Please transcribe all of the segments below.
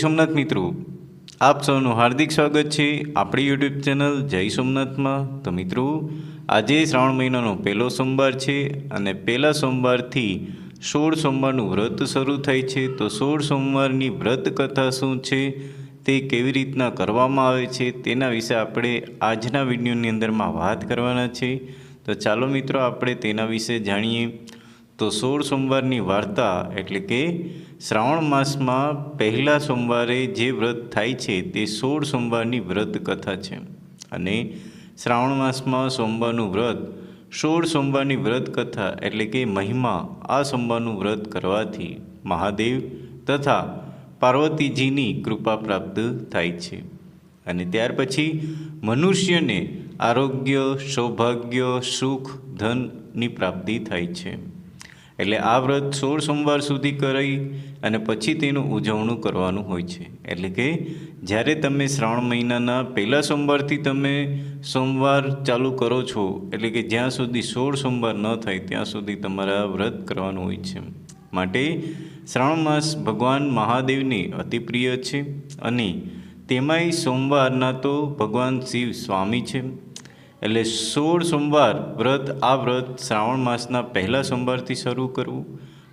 સોમનાથ મિત્રો. આપ સૌનું હાર્દિક સ્વાગત છે આપણી યુટ્યુબ ચેનલ જય સોમનાથમાં. તો મિત્રો, આજે શ્રાવણ મહિનાનો પહેલો સોમવાર છે અને પહેલા સોમવારથી સોળ સોમવારનું વ્રત શરૂ થાય છે. તો સોળ સોમવારની વ્રત કથા શું છે, તે કેવી રીતના કરવામાં આવે છે, તેના વિશે આપણે આજના વિડીયોની અંદરમાં વાત કરવાના છે. તો ચાલો મિત્રો, આપણે તેના વિશે જાણીએ. તો સોળ સોમવારની વાર્તા એટલે કે શ્રાવણ માસમાં પહેલા સોમવારે જે વ્રત થાય છે તે સોળ સોમવારની વ્રત કથા છે. અને શ્રાવણ માસમાં સોમવારનું વ્રત, સોળ સોમવારની વ્રત કથા એટલે કે મહિમા, આ સોમવારનું વ્રત કરવાથી મહાદેવ તથા પાર્વતીજીની કૃપા પ્રાપ્ત થાય છે. અને ત્યાર પછી મનુષ્યને આરોગ્ય, સૌભાગ્ય, સુખ, ધનની પ્રાપ્તિ થાય છે. એટલે આ વ્રત સોળ સોમવાર સુધી કરી અને પછી તેનું ઉજવણું કરવાનું હોય છે. એટલે કે જ્યારે તમે શ્રાવણ મહિનાના પહેલા સોમવારથી તમે સોમવાર ચાલુ કરો છો, એટલે કે જ્યાં સુધી સોળ સોમવાર ન થાય ત્યાં સુધી તમારા વ્રત કરવાનું હોય છે. માટે શ્રાવણ માસ ભગવાન મહાદેવને અતિપ્રિય છે અને તેમાંય સોમવારના તો ભગવાન શિવ સ્વામી છે. એટલે સોળ સોમવાર વ્રત, આ વ્રત શ્રાવણ માસના પહેલા સોમવારથી શરૂ કરવું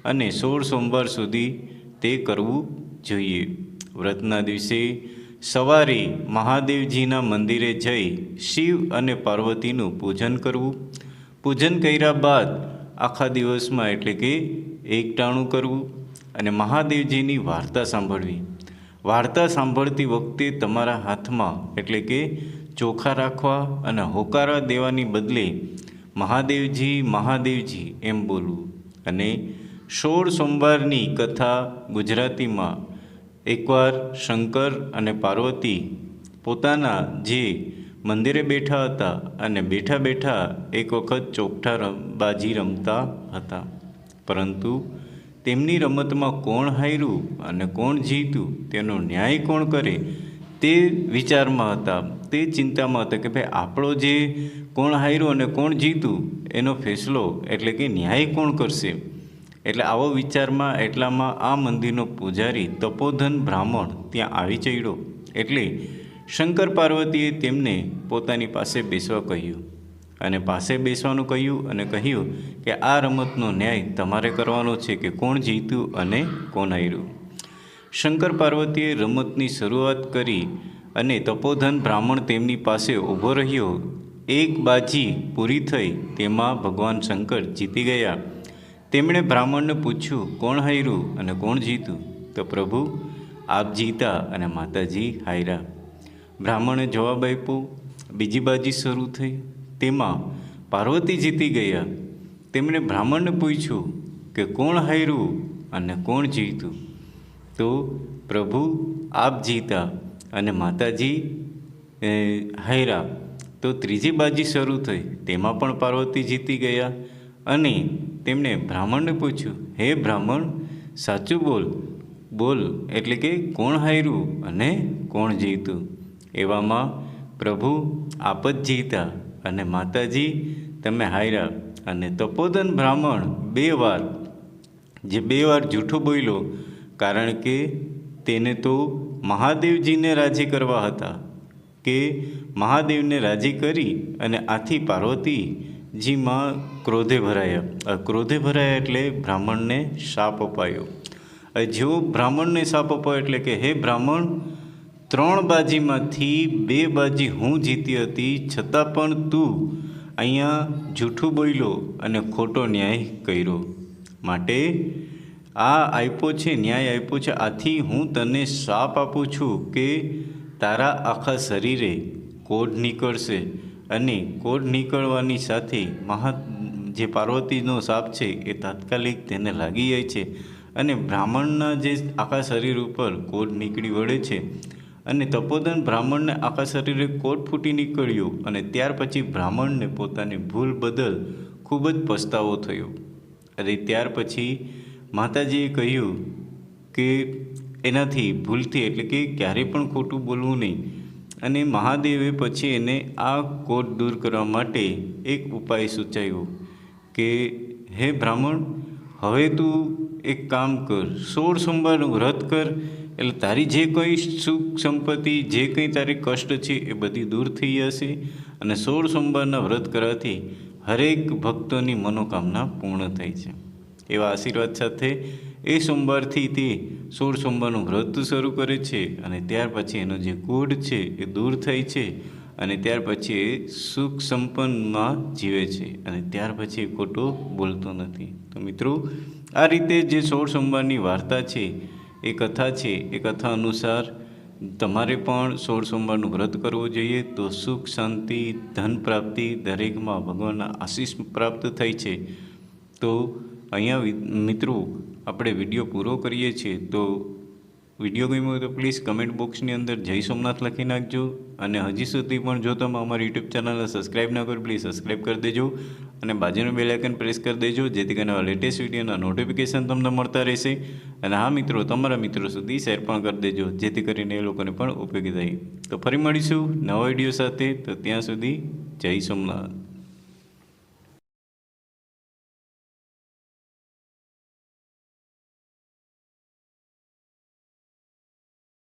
અને સોળ સોમવાર સુધી તે કરવું જોઈએ. વ્રતના દિવસે સવારે મહાદેવજીના મંદિરે જઈ શિવ અને પાર્વતીનું પૂજન કરવું. પૂજન કર્યા બાદ આખા દિવસમાં એટલે કે એકટાણું કરવું અને મહાદેવજીની વાર્તા સાંભળવી. વાર્તા સાંભળતી વખતે તમારા હાથમાં એટલે કે ચોખા રાખવા અને હોકારા દેવાની બદલે મહાદેવજી મહાદેવજી એમ બોલવું. અને સોળ સોમવારની કથા ગુજરાતીમાં એકવાર શંકર અને પાર્વતી પોતાના જે મંદિરે બેઠા હતા અને બેઠા બેઠા એક વખત ચોકઠા રમ, બાજી રમતા હતા. પરંતુ તેમની રમતમાં કોણ હાર્યું અને કોણ જીત્યું તેનો ન્યાય કોણ કરે તે વિચારમાં હતા, તે ચિંતામાં હતા કે ભાઈ આપણો જે કોણ હાર્યું અને કોણ જીતું, એનો ફેસલો એટલે કે ન્યાય કોણ કરશે? એટલે આવો વિચારમાં એટલામાં આ મંદિરનો પૂજારી તપોધન બ્રાહ્મણ ત્યાં આવી ચડ્યો. એટલે શંકર પાર્વતીએ તેમને પોતાની પાસે બેસવા કહ્યું અને પાસે બેસવાનું કહ્યું અને કહ્યું કે આ રમતનો ન્યાય તમારે કરવાનો છે કે કોણ જીત્યું અને કોણ હાર્યું. શંકર પાર્વતીએ રમતની શરૂઆત કરી અને તપોધન બ્રાહ્મણ તેમની પાસે ઊભો રહ્યો. એક બાજી પૂરી થઈ તેમાં ભગવાન શંકર જીતી ગયા. તેમણે બ્રાહ્મણને પૂછ્યું, કોણ હાર્યું અને કોણ જીતું? તો પ્રભુ, આપ જીતા અને માતાજી હાર્યા. બ્રાહ્મણે જવાબ આપ્યો, બીજી બાજી શરૂ થઈ. તેમાં, પાર્વતી જીતી ગયા. તેમણે બ્રાહ્મણને પૂછ્યું કે, કોણ હાર્યું અને કોણ જીતું? તો પ્રભુ આપ જીતા અને માતાજી હૈરા તો ત્રીજી બાજી શરૂ થઈ. તેમાં પણ પાર્વતી જીતી ગયા અને તેમણે બ્રાહ્મણને પૂછ્યું, હે બ્રાહ્મણ, સાચું બોલ. બોલ એટલે કે કોણ હાર્યું અને કોણ જીતું? એવામાં પ્રભુ આપ જ જીતા અને માતાજી, તમે હાર્યા અને તપોદન બ્રાહ્મણ બે વાર. જે બે વાર જૂઠું બોલ્યો કારણ કે તેને તો મહાદેવજીને રાજી કરવા હતા કે મહાદેવને રાજી કરી અને આથી પાર્વતીજીમાં ક્રોધે ભરાયા. ક્રોધે ભરાયા એટલે બ્રાહ્મણને શાપ અપાયો. જેવો બ્રાહ્મણને શાપ અપાયો એટલે કે, હે બ્રાહ્મણ, ત્રણ બાજીમાંથી બે બાજી હું જીતી હતી, છતાં પણ તું અહીંયા જૂઠું બોલ્યો અને ખોટો ન્યાય કર્યો. માટે આ આપ્યો છે, ન્યાય આપ્યો છે. આથી હું તને શાપ આપું છું કે તારા આખા શરીરે કોઢ નીકળશે અને કોઢ નીકળવાની સાથે મહા, જે પાર્વતીનો શાપ છે એ તાત્કાલિક તેને લાગી જાય છે અને બ્રાહ્મણના જે આખા શરીર ઉપર કોઢ નીકળી વળે છે અને તપોદન બ્રાહ્મણને આખા શરીરે કોટ ફૂટી નીકળ્યું અને ત્યાર પછી બ્રાહ્મણને પોતાની ભૂલ બદલ ખૂબ જ પસ્તાવો થયો. અને ત્યાર પછી માતાજીએ કહ્યું કે એનાથી ભૂલથી એટલે કે ક્યારેય પણ ખોટું બોલવું નહીં. અને મહાદેવે પછી એને આ કોટ દૂર કરવા માટે એક ઉપાય સૂચાવ્યો કે, હે બ્રાહ્મણ, હવે તું એક કામ કર, સોળ સોમવારનું વ્રત કર, એટલે તારી જે કોઈ સુખ સંપત્તિ, જે કંઈ તારી કષ્ટ છે એ બધી દૂર થઈ જશે અને સોળ સોમવારના વ્રત કરવાથી હરેક ભક્તોની મનોકામના પૂર્ણ થાય છે. એવા આશીર્વાદ સાથે એ સોમવારથી તે સોળ સોમવારનું વ્રત શરૂ કરે છે અને ત્યાર પછી એનો જે કોઢ છે એ દૂર થાય છે અને ત્યાર પછી એ સુખ સંપન્નમાં જીવે છે અને ત્યાર પછી એ ખોટો બોલતો નથી. તો મિત્રો, આ રીતે જે સોળ સોમવારની વાર્તા છે, એ કથા છે, એ કથા અનુસાર તમારે પણ સોળ સોમવારનું વ્રત કરવું જોઈએ તો સુખ, શાંતિ, ધન પ્રાપ્તિ દરેકમાં ભગવાનના આશીષ પ્રાપ્ત થઈ છે. તો અહીંયા મિત્રો, આપણે વીડિયો પૂરો કરીએ છીએ, તો વીડિયો ગમ્યો તો પ્લીઝ કમેન્ટ બોક્સની અંદર જય સોમનાથ લખી નાખજો અને હજી સુધી પણ જો તમે અમારી યુટ્યુબ ચેનલને સબસ્ક્રાઈબ ના કરો પ્લીઝ સબસ્ક્રાઈબ કરી દેજો અને બાજુનું બેલાઇકન પ્રેસ કરી દેજો, જેથી કરીને લેટેસ્ટ વિડીયોના નોટિફિકેશન તમને મળતા રહેશે. અને હા, મિત્રો, તમારા મિત્રો સુધી શેર પણ કરી દેજો, જેથી કરીને એ લોકોને પણ ઉપયોગી થાય. તો ફરી મળીશું નવા વીડિયો સાથે, તો ત્યાં સુધી જય સોમનાથ.